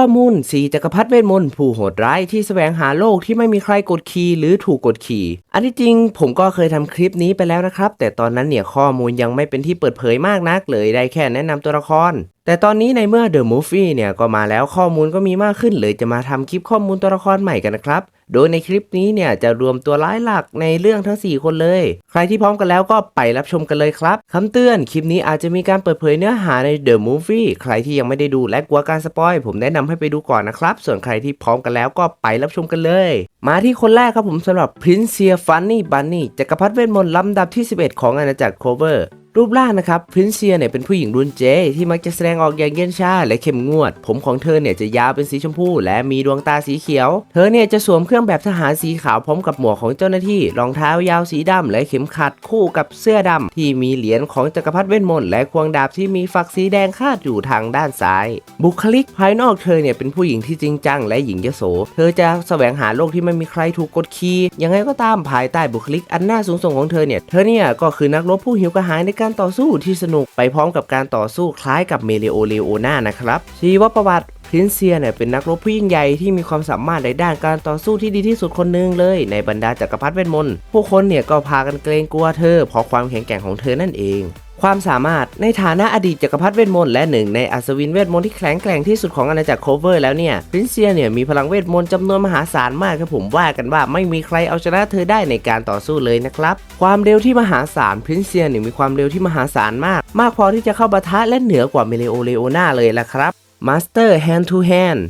ข้อมูลสีจักรพรรดิเวทมนต์ผู้โหดร้ายที่แสวงหาโลกที่ไม่มีใครกดขี่หรือถูกกดขี่ อันที่จริงผมก็เคยทำคลิปนี้ไปแล้วนะครับ แต่ตอนนั้นเนี่ยข้อมูลยังไม่เป็นที่เปิดเผยมากนักเลยได้แค่แนะนำตัวละคร แต่ตอนนี้ในเมื่อ The Movie เนี่ยก็มาแล้วข้อมูลก็มีมากขึ้นเลยจะมาทำคลิปข้อมูลตัวละครใหม่กันนะครับ โดยในคลิปนี้เนี่ยจะรวมตัวร้ายหลักในเรื่องทั้ง 4 คนเลย ใครที่พร้อมกันแล้วก็ไปรับชมกันเลยครับคำเตือนคลิปนี้อาจจะมีการเปิดเผยเนื้อหาใน The Movie ใครที่ยังไม่ได้ดูและกลัวการสปอยผมแนะนำให้ไปดูก่อนนะครับ ส่วนใครที่พร้อมกันแล้วก็ไปรับชมกันเลย มาที่คนแรกครับผมสำหรับ Prince Funny Bunny จักรพรรดิเวทมนต์ลำดับที่ 11 ของอาณาจักรโคเวอ รูปร่างนะครับพรินเซียเนี่ยเป็นผู้หญิงรุ่นเจ ที่มักจะแสดงออกอย่างเย็นชาและเข้มงวด ผมของเธอเนี่ยจะยาวเป็นสีชมพูและมีดวงตาสีเขียว เธอเนี่ยจะสวมเครื่องแบบทหารสีขาวพร้อมกับหมวกของเจ้าหน้าที่ รองเท้ายาวสีดำและเข็มขัดคู่กับเสื้อดำที่มีเหรียญของจักรพรรดิเวทมนต์และควงดาบที่มีฝักสีแดงคาดอยู่ทางด้านซ้าย บุคลิกภายนอกเธอเนี่ยเป็นผู้หญิงที่จริงจังและหญิงยโส เธอจะแสวงหาโลกที่ไม่มีใครถูกกดขี่ยังไงก็ตามภายใต้บุคลิกอันน่าสูงส่งของเธอเนี่ยเธอเนี่ยก็คือนักรบผู้หิวกระหายในการการต่อสู้ที่สนุกไปพร้อมกับการต่อสู้คล้ายกับเมเลโอเลโอนานะครับชีวประวัติพรินเซียเนี่ยเป็นนักรบผู้ยิ่งใหญ่ที่มีความสามารถในด้านการต่อสู้ที่ดีที่สุดคนหนึ่งเลยในบรรดาจักรพรรดิเวทมนต์ผู้คนเนี่ยก็พากันเกรงกลัวเธอเพราะความแข็งแกร่งของเธอนั่นเอง ความสามารถในฐานะอดีตจักรพรรดิเวทมนต์และหนึ่งในอัศวินเวทมนต์ที่แข็งแกร่งที่สุดของอาณาจักรโคเวอร์แล้วเนี่ยพรินเซียเนี่ยมีพลังเวทมนต์จำนวนมหาศาลมากครับผมว่ากันว่าไม่มีใครเอาชนะเธอได้ในการต่อสู้เลยนะครับ ความเร็วที่มหาศาลพรินเซียเนี่ยมีความเร็วที่มหาศาลมาก มากพอที่จะเข้าปะทะและเหนือกว่าเมเลโอเลโอนาเลยละครับมาสเตอร์ hand to hand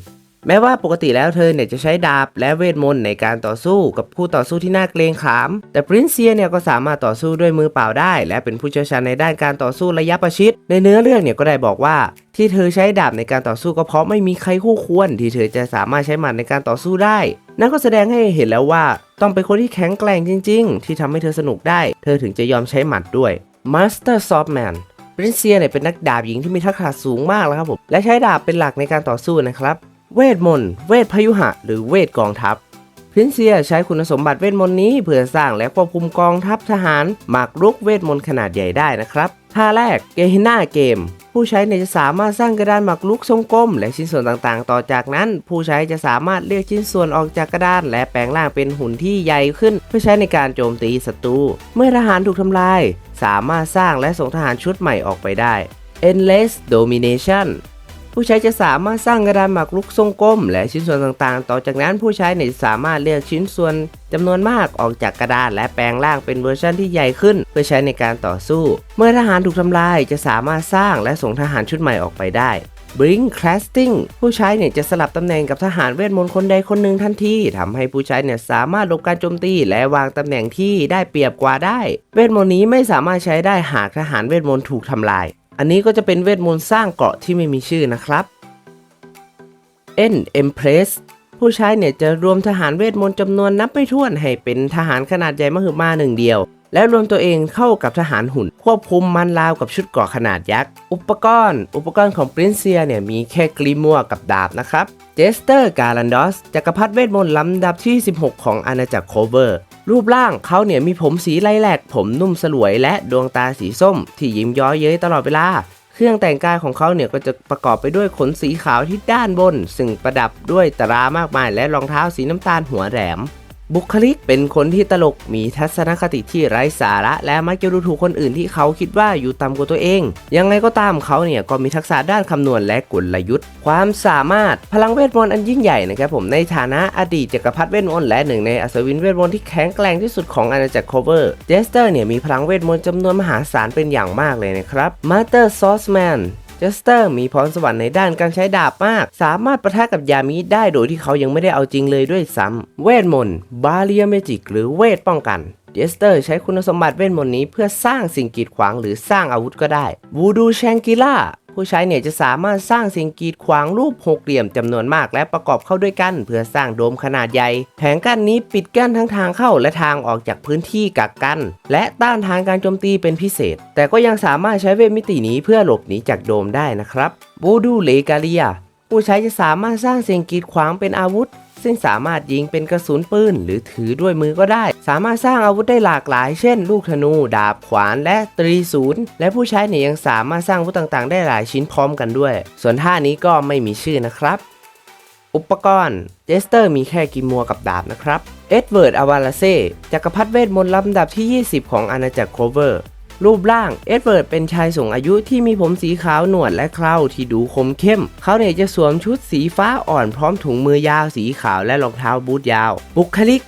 แม้ว่าปกติแล้วเธอเนี่ยจะใช้ดาบและเวทมนต์ในการต่อสู้กับคู่ต่อสู้ที่น่าเกรงขาม แต่ปรินเซียเนี่ยก็สามารถต่อสู้ด้วยมือเปล่าได้ และเป็นผู้เชี่ยวชาญในด้านการต่อสู้ระยะประชิด ในเนื้อเรื่องเนี่ยก็ได้บอกว่า ที่เธอใช้ดาบในการต่อสู้ก็เพราะไม่มีใครคู่ควร ที่เธอจะสามารถใช้หมัดในการต่อสู้ได้ นั่นก็แสดงให้เห็นแล้วว่า ต้องเป็นคนที่แข็งแกร่งจริง ๆ ที่ทำให้เธอสนุกได้ เธอถึงจะยอมใช้หมัดด้วย Master Swordman ปรินเซียเนี่ยเป็นนักดาบหญิงที่มีทักษะสูงมากแล้วครับผมและใช้ดาบเป็นหลักในการต่อสู้นะครับ เวทมนต์ เวทพยุหะ หรือเวทกองทัพพรินเซียใช้คุณสมบัติเวทมนต์นี้เพื่อสร้างและควบคุมกองทัพทหารหมากรุกเวทมนต์ขนาดใหญ่ได้นะครับท่าแรกเกฮิน่าเกม ผู้ใช้เนี่ยจะสามารถสร้างกระดานหมากรุกทรงกลม และชิ้นส่วนต่างๆ ต่อจากนั้น ผู้ใช้จะสามารถเลือกชิ้นส่วนออกจากกระดาน และแปลงร่างเป็นหุ่นที่ใหญ่ขึ้น เพื่อใช้ในการโจมตีศัตรูเมื่อทหารถูกทำลาย สามารถสร้างและส่งทหารชุดใหม่ออกไปได้ Endless Domination ผู้ใช้จะสามารถสร้างกระดานหมากรุกทรงกลม และชิ้นส่วนต่างๆ ต่อจากนั้นผู้ใช้เนี่ยจะสามารถเลือกชิ้นส่วนจำนวนมากออกจากกระดานและแปลงร่างเป็นเวอร์ชันที่ใหญ่ขึ้น เพื่อใช้ในการต่อสู้ เมื่อทหารถูกทำลายจะสามารถสร้างและส่งทหารชุดใหม่ออกไปได้ Bring Casting ผู้ใช้เนี่ยจะสลับตำแหน่งกับทหารเวทมนต์คนใดคนหนึ่งทันทีทำให้ผู้ใช้เนี่ยสามารถหลบการโจมตีและวางตำแหน่งที่ได้เปรียบกว่าได้ เวทมนต์นี้ไม่สามารถใช้ได้หากทหารเวทมนต์ถูกทำลาย อันนี้ก็จะเป็นเวทมนต์สร้างเกราะที่ไม่มีชื่อนะครับ N Empress ผู้ใช้เนี่ยจะรวมทหารเวทมนต์จำนวนนับไม่ถ้วนให้เป็นทหารขนาดใหญ่มหึมาหนึ่งเดียว แล้วรวมตัวเองเข้ากับทหารหุ่น ควบคุมมันราวกับชุดเกราะขนาดยักษ์ อุปกรณ์ อุปกรณ์ของปรินเซียเนี่ยมีแค่กรีมัวกับดาบนะครับเจสเตอร์การันดอสจักรพรรดิเวทมนต์ลำดับที่ 16 ของอาณาจักรโคเวอร์ รูปร่างเขาเนี่ยมีผมสีไล่แหลก ผมนุ่มสลวยและดวงตาสีส้ม ที่ยิ้มย้อยเย้ยตลอดเวลา เครื่องแต่งกายของเขาเนี่ยก็จะประกอบไปด้วยขนสีขาวที่ด้านบน ซึ่งประดับด้วยตรามากมายและรองเท้าสีน้ำตาลหัวแหลม บุคลิกเป็นคนที่ตลกมีทัศนคติที่ไร้สาระ และมักจะดูถูกคนอื่นที่เขาคิดว่าอยู่ต่ำกว่าตัวเอง ยังไงก็ตามเขาเนี่ยก็มีทักษะด้านคำนวณและกลยุทธ์ ความสามารถพลังเวทมนต์อันยิ่งใหญ่นะครับผมในฐานะอดีตจักรพรรดิเวทมนต์และหนึ่งในอัศวินเวทมนต์ที่แข็งแกร่งที่สุดของอาณาจักรโคเวอร์เจสเตอร์เนี่ยมีพลังเวทมนต์จำนวนมหาศาลเป็นอย่างมากเลยนะครับมาสเตอร์ซอสแมน จสเตอร์มีพรสวรรค์ในด้านการใช้ดาบมาก สามารถประทะกับยามิได้โดยที่เขายังไม่ได้เอาจริงเลยด้วยซ้ำเวทมนต์บาเลียเมจิกหรือเวทป้องกันเจสเตอร์ใช้คุณสมบัติเวทมนต์นี้เพื่อสร้างสิ่งกีดขวางหรือสร้างอาวุธก็ได้วูดูแชงกิล่า ผู้ใช้เนี่ยจะสามารถสร้างสิ่งกีดขวางรูปหกเหลี่ยมจำนวนมาก และประกอบเข้าด้วยกัน เพื่อสร้างโดมขนาดใหญ่ แผงกั้นนี้ปิดกั้นทั้งทางเข้าและทางออกจากพื้นที่กักกันและต้านทางการโจมตีเป็นพิเศษ แต่ก็ยังสามารถใช้เวทมิตินี้เพื่อหลบหนีจากโดมได้นะครับบูดูเลกาเลียผู้ใช้จะสามารถสร้างสิ่งกีดขวางเป็นอาวุธ ซึ่งสามารถยิงเป็นกระสุนปืนหรือถือด้วยมือก็ได้ สามารถสร้างอาวุธได้หลากหลาย เช่น ลูกธนู ดาบขวานและตรีศูนย์และผู้ใช้เนี่ยยังสามารถสร้างอาวุธต่างๆ ได้หลายชิ้นพร้อมกันด้วย ส่วนท่านี้ก็ไม่มีชื่อนะครับ อุปกรณ์เจสเตอร์มีแค่กิมัวกับดาบนะครับเอ็ดเวิร์ดอวาลาเซ่จักรพรรดิเวทมนต์ลำดับที่ 20 ของอาณาจักรโคเวอร์ รูปร่าง เอ็ดเวิร์ดเป็นชายสูงอายุที่มีผมสีขาวหนวดและเคราที่ดูคมเข้ม เขาเนี่ยจะสวมชุดสีฟ้าอ่อนพร้อมถุงมือยาวสีขาวและรองเท้าบูทยาว บุคลิก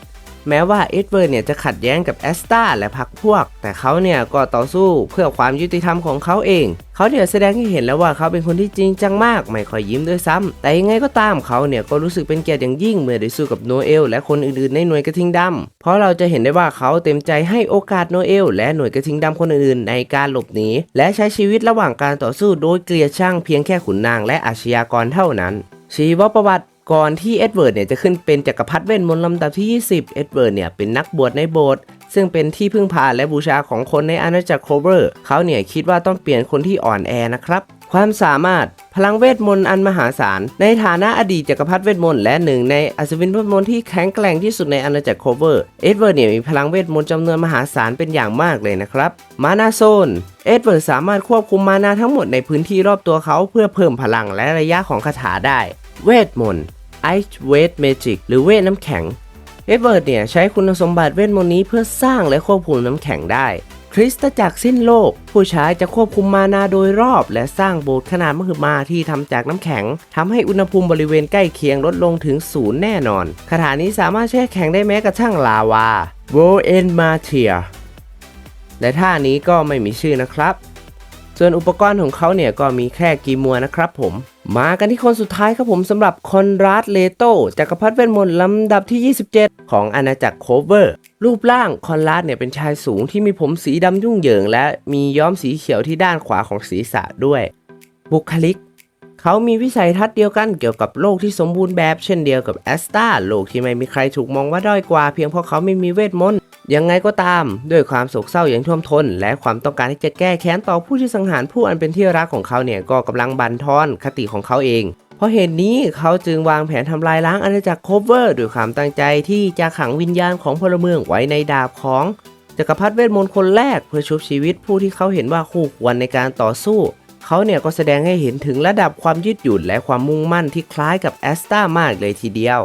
แม้ว่าเอ็ดเวิร์ดเนี่ยจะขัดแย้งกับแอสตาและพรรคพวก แต่เขาเนี่ยก็ต่อสู้เพื่อความยุติธรรมของเขาเอง เขาเนี่ยแสดงให้เห็นแล้วว่าเขาเป็นคนที่จริงจังมาก ไม่ค่อยยิ้มด้วยซ้ำแต่ยังไงก็ตามเขาเนี่ยก็รู้สึกเป็นเกียรติอย่างยิ่งเมื่อได้สู้กับโนเอลและคนอื่นๆในหน่วยกระทิงดำเพราะเราจะเห็นได้ว่าเขาเต็มใจให้โอกาสโนเอลและหน่วยกระทิงดำคนอื่นๆในการหลบหนีและใช้ชีวิตระหว่างการต่อสู้โดยเกลียดชังเพียงแค่ขุนนางและอาชญากรเท่านั้นชีวประวัติ ก่อนที่เอ็ดเวิร์ดเนี่ยจะขึ้นเป็นจักรพรรดิเวทมนต์ลำดับที่ 20 เอ็ดเวิร์ดเนี่ยเป็นนักบวชในโบสถ์ซึ่งเป็นที่พึ่งพาและบูชาของคนในอาณาจักรโคเวอร์เขาเนี่ยคิดว่าต้องเปลี่ยนคนที่อ่อนแอนะครับ ความสามารถพลังเวทมนต์อันมหาศาล ในฐานะอดีตจักรพรรดิเวทมนต์และหนึ่งในอัศวินเวทมนต์ที่แข็งแกร่งที่สุดในอาณาจักรโคเวอร์ เอ็ดเวิร์ดเนี่ยมีพลังเวทมนต์จำนวนมหาศาลเป็นอย่างมากเลยนะครับ มานาโซน เอ็ดเวิร์ดสามารถควบคุมมานาทั้งหมดในพื้นที่รอบตัวเขาเพื่อเพิ่มพลังและระยะของคาถาได้ เวทมนต์ Ice Weight Magic หรือเวทน้ำแข็ง เอ็ดเวิร์ดเนี่ยใช้คุณสมบัติเวทมนต์นี้เพื่อสร้างและควบคุมน้ำแข็งได้ คริสตจักรสิ้นโลก ผู้ใช้จะควบคุมมานาโดยรอบ และสร้างโบสถ์ขนาดมหึมาที่ทำจากน้ำแข็งทำให้อุณหภูมิบริเวณใกล้เคียงลดลงถึงศูนย์แน่นอนคาถานี้สามารถแช่แข็งได้แม้กระทั่งลาวา v o e n m a t i a และท่านี้ก็ไม่มีชื่อนะครับ ส่วนอุปกรณ์ของเขาเนี่ยก็มีแค่กีมัวนะครับผม มากันที่คนสุดท้ายครับผมสำหรับคอนราดเลโตจักรพรรดิเวทมนต์ลำดับที่ 27 ของอาณาจักรโคเวอร์ รูปร่างคอนราดเนี่ยเป็นชายสูงที่มีผมสีดำยุ่งเหยิง และมีย้อมสีเขียวที่ด้านขวาของศีรษะด้วย บุคลิก เขามีวิสัยทัศน์เดียวกันเกี่ยวกับโลกที่สมบูรณ์แบบเช่นเดียวกับแอสตาโลกที่ไม่มีใครถูกมองว่าด้อยกว่า เพียงเพราะเขาไม่มีเวทมนต์ ยังไงก็ตาม ด้วยความโศกเศร้าอย่างท่วมท้น และความต้องการที่จะแก้แค้นต่อผู้ที่สังหารผู้อันเป็นที่รักของเขาเนี่ยก็กำลังบั่นทอนคติของเขาเอง เพราะเหตุนี้เขาจึงวางแผนทำลายล้างอาณาจักรโคเวอร์ด้วยความตั้งใจที่จะขังวิญญาณของพลเมืองไว้ในดาบของจักรพรรดิเวทมนต์คนแรกเพื่อชุบชีวิตผู้ที่เขาเห็นว่าคู่ควรในการต่อสู้เขาเนี่ยก็แสดงให้เห็นถึงระดับความยืดหยุ่นและความมุ่งมั่นที่คล้ายกับแอสตามากเลยทีเดียว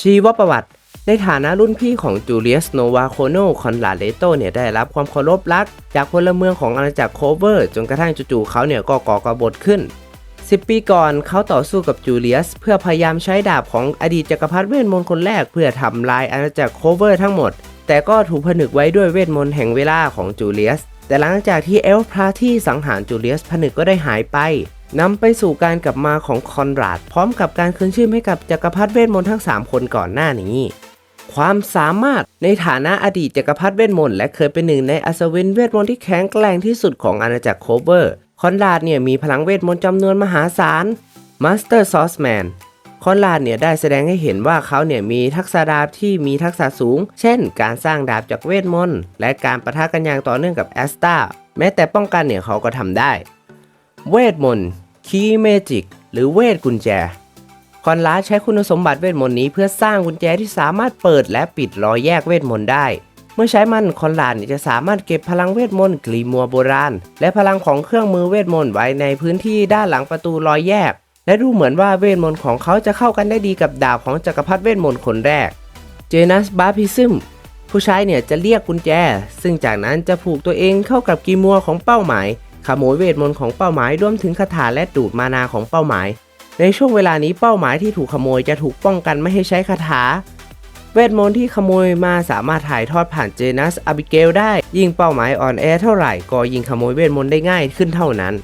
ชีวประวัติ ในฐานะรุ่นพี่ของจูเลียสโนวาโคโนคอนลาเลโตเนี่ยได้รับความเคารพรัก จากพลเมืองของอาณาจักรโคเวอร์ จนกระทั่งจู่ๆเขาเนี่ยก็ก่อกบฏขึ้น 10 ปีก่อนเขาต่อสู้กับจูเลียส เพื่อพยายามใช้ดาบของอดีตจักรพรรดิเวทมนต์คนแรกเพื่อทำลายอาณาจักรโคเวอร์ทั้งหมด แต่ก็ถูกผนึกไว้ด้วยเวทมนต์แห่งเวลาของจูเลียส แต่หลังจากที่เอลฟพราที่สังหารจูเลียสผนึกก็ได้หายไปนำไปสู่การกลับมาของคอนราด พร้อมกับการคืนชื่อให้กับจักรพรรดิเวทมนต์ทั้ง 3 คนก่อนหน้านี้ ความสามารถในฐานะอดีตจักรพรรดิเวทมนต์และเคยเป็นหนึ่งในอัศวินเวทมนต์ที่แข็งแกร่งที่สุดของอาณาจักรโคเวอร์ คอนราดเนี่ยมีพลังเวทมนต์จำนวนมหาศาลมาสเตอร์ซอสแมนคอนราดเนี่ยได้แสดงให้เห็นว่าเขาเนี่ยมีทักษะดาบที่มีทักษะสูง เช่น การสร้างดาบจากเวทมนต์และการประทะกันอย่างต่อเนื่องกับแอสตาแม้แต่ป้องกันเนี่ยเขาก็ทำได้ เวทมนต์คีย์เมจิกหรือเวทกุญแจ คอนราใช้คุณสมบัติเวทมนต์นี้เพื่อสร้างกุญแจที่สามารถเปิดและปิดรอยแยกเวทมนต์ได้ เมื่อใช้มันคอนราดจะสามารถเก็บพลังเวทมนต์กลีมัวโบราณ และพลังของเครื่องมือเวทมนต์ไว้ในพื้นที่ด้านหลังประตูรอยแยก และดูเหมือนว่าเวทมนต์ของเขาจะเข้ากันได้ดีกับดาบของจักรพรรดิเวทมนต์คนแรก เจนัสบาพิซึมผู้ใช้เนี่ยจะเรียกกุญแจ ซึ่งจากนั้นจะผูกตัวเองเข้ากับกีมัวของเป้าหมายขโมยเวทมนต์ของเป้าหมายรวมถึงคาถาและดูดมานาของเป้าหมาย ในช่วงเวลานี้เป้าหมายที่ถูกขโมยจะถูกป้องกันไม่ให้ใช้คาถา เวทมนต์ที่ขโมยมาสามารถถ่ายทอดผ่านเจนัสอาบิเกลได้ ยิ่งเป้าหมายอ่อนแอเท่าไหร่ ก็ยิ่งขโมยเวทมนต์ได้ง่ายขึ้นเท่านั้น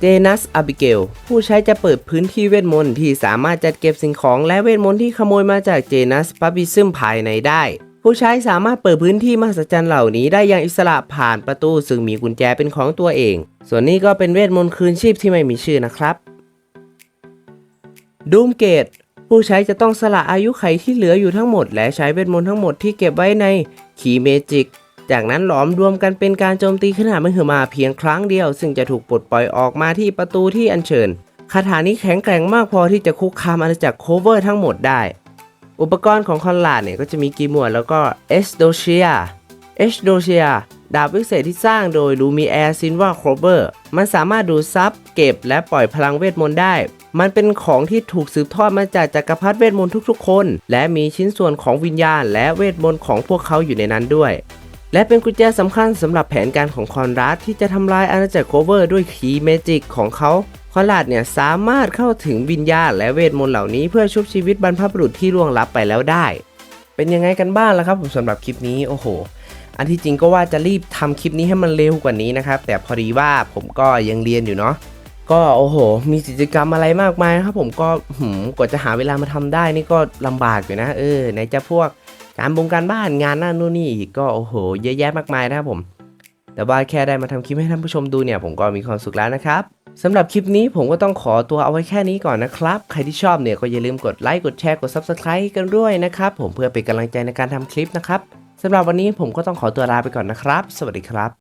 เจนัสอาบิเกลผู้ใช้จะเปิดพื้นที่เวทมนต์ที่สามารถจัดเก็บสิ่งของและเวทมนต์ที่ขโมยมาจากเจนัสปาบิซึมภายในได้ ผู้ใช้สามารถเปิดพื้นที่มหัศจรรย์เหล่านี้ได้อย่างอิสระผ่านประตูซึ่งมีกุญแจเป็นของตัวเอง ส่วนนี้ก็เป็นเวทมนต์คืนชีพที่ไม่มีชื่อนะครับ ดูมเกตผู้ใช้จะต้องสละอายุไขที่เหลืออยู่ทั้งหมด และใช้เวทมนต์ทั้งหมดที่เก็บไว้ในขีเมจิก จากนั้นหลอมรวมกันเป็นการโจมตีขนาดมหึมาเพียงครั้งเดียว ซึ่งจะถูกปลดปล่อยออกมาที่ประตูที่อัญเชิญคาถานี้แข็งแกร่งมากพอที่จะคุกคามอาณาจักรโคเวอร์ทั้งหมดได้ อุปกรณ์ของคอนลาดเนี่ยก็จะมีกีมัวแล้วก็เอสโดเชียเอสโดเชียดาบวิเศษที่สร้างโดยลูมีแอร์ซินว่าโคเวอร์มันสามารถดูดซับเก็บและปล่อยพลังเวทมนต์ได้ มันเป็นของที่ถูกสืบทอดมาจากจักรพรรดิเวทมนต์ทุกๆ คน และมีชิ้นส่วนของวิญญาณ และเวทมนต์ของพวกเขาอยู่ในนั้นด้วย และเป็นกุญแจสำคัญสำหรับแผนการของคอนราดที่จะทำลายอาณาจักรโคเวอร์ด้วยคีย์เมจิกของเขาคอนราดเนี่ยสามารถเข้าถึงวิญญาณและเวทมนต์เหล่านี้เพื่อชุบชีวิตบรรพบุรุษที่ล่วงลับไปแล้วได้ เป็นยังไงกันบ้างล่ะครับผมสำหรับคลิปนี้โอ้โหอันที่จริงก็ว่าจะรีบทำคลิปนี้ให้มันเร็วกว่านี้นะครับ แต่พอดีว่าผมก็ยังเรียนอยู่เนาะ ก็โอ้โห มีกิจกรรมอะไรมากมายนะครับผมก็หืมกว่าจะหาเวลามาทำได้นี่ก็ลำบากอยู่นะ เออไหนจะพวกการบงการบ้านงานนั่นนู่นนี่อีกก็โอ้โห เยอะแยะมากมายนะครับผม แต่ว่าแค่ได้มาทำคลิปให้ท่านผู้ชมดูเนี่ย ผมก็มีความสุขแล้วนะครับสำหรับคลิปนี้ผมก็ต้องขอตัวเอาไว้แค่นี้ก่อนนะครับ ใครที่ชอบเนี่ยก็อย่าลืมกดไลค์กดแชร์กด Subscribe กันด้วยนะครับ ผมเพื่อเป็นกำลังใจในการทำคลิปนะครับสำหรับวันนี้ผมก็ต้องขอตัวลาไปก่อนนะครับ สวัสดีครับ